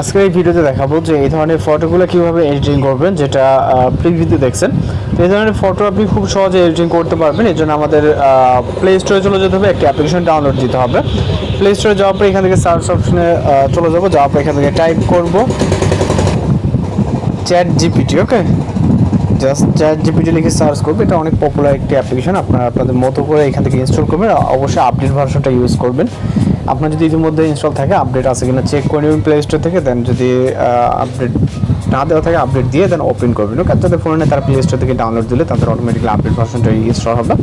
আজকের এই ভিডিওতে দেখাবো যে এই ধরনের ফটোগুলো কীভাবে এডিটিং করবেন, যেটা প্রিভিউতে দেখছেন। তো এই ধরনের ফটো আপনি খুব সহজে এডিটিং করতে পারবেন। এর জন্য আমাদের প্লে স্টোরে চলে যেতে হবে, একটি অ্যাপ্লিকেশন ডাউনলোড দিতে হবে। প্লে স্টোরে যাওয়ার পর এখান থেকে সার্চ অপশনে চলে যাব। যাওয়ার পর এখান থেকে টাইপ করব chat GPT okay just chat GPT লিখে সার্চ করবে, এটা অনেক পপুলার একটি অ্যাপ্লিকেশন আপনারা আপনাদের মতো করে এখান থেকে ইনস্টল করবেন অবশ্যই আপডেট ভার্সনটা ইউজ করবেন। আপনার যদি ইতিমধ্যে ইনস্টল থাকে আপডেট আছে কিনা চেক করে নেবেন প্লে স্টোর থেকে দেন যদি আপডেট না দেওয়া থাকে আপডেট দিয়ে দেন ওপেন করবেন। ওকে যাদের ফোনে তারা প্লে স্টোর থেকে ডাউনলোড দিলে তাদের অটোমেটিক্যালি আপডেট ভার্সনটা ইনস্টল হবে।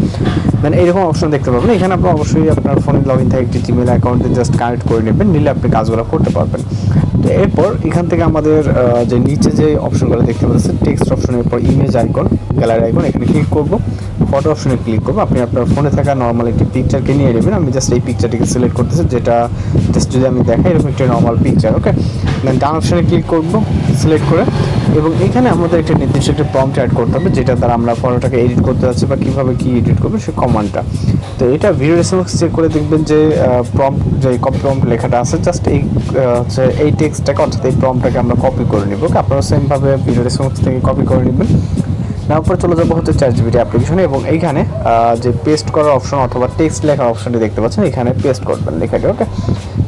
দেন এইরকম অপশন দেখতে পাবেন। এখানে আপনি অবশ্যই আপনার ফোনে লগ ইন থাকে একটি জিমেল অ্যাকাউন্টে জাস্ট কানেক্ট করে নেবেন, নিলে আপনি কাজগুলো করতে পারবেন। এরপর এখান থেকে আমাদের যে নিচে যে অপশনগুলো দেখতে পাচ্ছেন টেক্সট অপশনের পর ইমেজ আইকন গ্যালারি আইকন এখানে ক্লিক করব। ফটো অপশনে ক্লিক করব। আপনি আপনার ফোনে থাকা নর্মাল একটি পিকচারকে নিয়ে নেবেন। আমি জাস্ট এই পিকচারটিকে সিলেক্ট করতেছি, যেটা জাস্ট যদি আমি দেখাই, এরকম একটি নর্মাল পিকচার ওকে দেন ডান অপশনে ক্লিক করব সিলেক্ট করে। এবং এখানে আমাদের একটা নির্দিষ্ট একটা প্রম্পট অ্যাড করতে হবে, যেটা দ্বারা আমরা ফটোটাকে এডিট করতে যাচ্ছি বা কীভাবে কী এডিট করব সেই কমান্ডটা তো এটা ভিডিও রেসপন্স চেক করে দেখবেন যে প্রম্পট যে কপি প্রম্পট লেখাটা আছে জাস্ট এই হচ্ছে এই টেক্সটটাকে অর্থাৎ এই প্রম্পটটাকে আমরা কপি করে নিব। আপনারা সেমভাবে ভিডিও রেসপন্স থেকে কপি করে নেবেন। পরে চলে যাব হচ্ছে চার্জ জিবিটি অ্যাপ্লিকেশনে এবং এইখানে যে পেস্ট করার অপশন অথবা টেক্সট লেখার অপশনটি দেখতে পাচ্ছেন, এখানে পেস্ট করবেন লেখাটি ওকে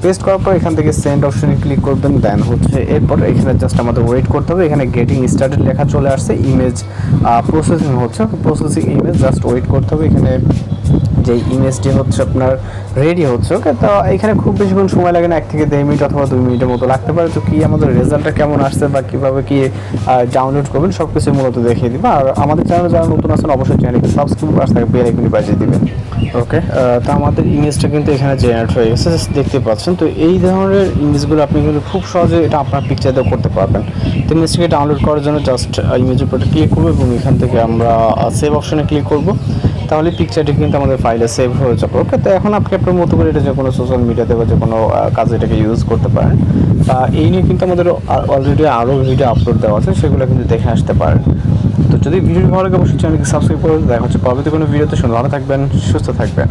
পেস্ট করার পর এখান থেকে সেন্ড অপশনে ক্লিক করবেন দেন হচ্ছে এরপর এখানে জাস্ট আমাদের ওয়েট করতে হবে, এখানে গেটিং স্টার্টেড লেখা চলে আসছে ইমেজ প্রসেসিং হচ্ছে প্রসেসিং ইমেজ জাস্ট ওয়েট করতে হবে, এখানে যে ইমেজটি হচ্ছে আপনার রেডি হচ্ছে ওকে তো এখানে খুব বেশিক্ষণ সময় লাগে না, এক থেকে দেড় মিনিট অথবা দুই মিনিটের মতো লাগতে পারে। তো কি আমাদের রেজাল্টটা কেমন আসছে বা কীভাবে কি ডাউনলোড করবেন সব কিছু মূলত দেখিয়ে দিবে। আর আমাদের চ্যানেলে যারা নতুন আছেন, অবশ্যই চ্যানেলকে সাবস্ক্রাইব করে থাকে বেল আইকনটি বাজিয়ে দিবেন। ওকে তো আমাদের ইমেজটা কিন্তু এখানে জেনারেট হয়ে গেছে দেখতে পাচ্ছেন। তো এই ধরনের ইমেজগুলো আপনি কিন্তু খুব সহজে এটা আপনার পিকচার দিয়ে করতে পারবেন। তো ইমেজটাকে ডাউনলোড করার জন্য জাস্ট ইমেজের উপরে ক্লিক করব এবং এখান থেকে আমরা সেভ অপশনে ক্লিক করব। তাহলে পিকচারটি কিন্তু আমাদের ফাইলে সেভ হয়ে যাবে। ওকে তো এখন আপনি আপনার মতো করে এটা যে কোনো সোশ্যাল মিডিয়াতে বা যে কোনো কাজে এটাকে ইউজ করতে পারেন। এই নিয়ে কিন্তু আমাদের অলরেডি আরও ভিডিও আপলোড দেওয়া আছে, সেগুলো কিন্তু দেখে আসতে পারেন। তো যদি ভিডিও ভালো লাগে, অবশ্যই চ্যানেলকে সাবস্ক্রাইব করে দেখা হচ্ছে পরবর্তী কোনো ভিডিওতে শুনে ভালো থাকবেন, সুস্থ থাকবেন।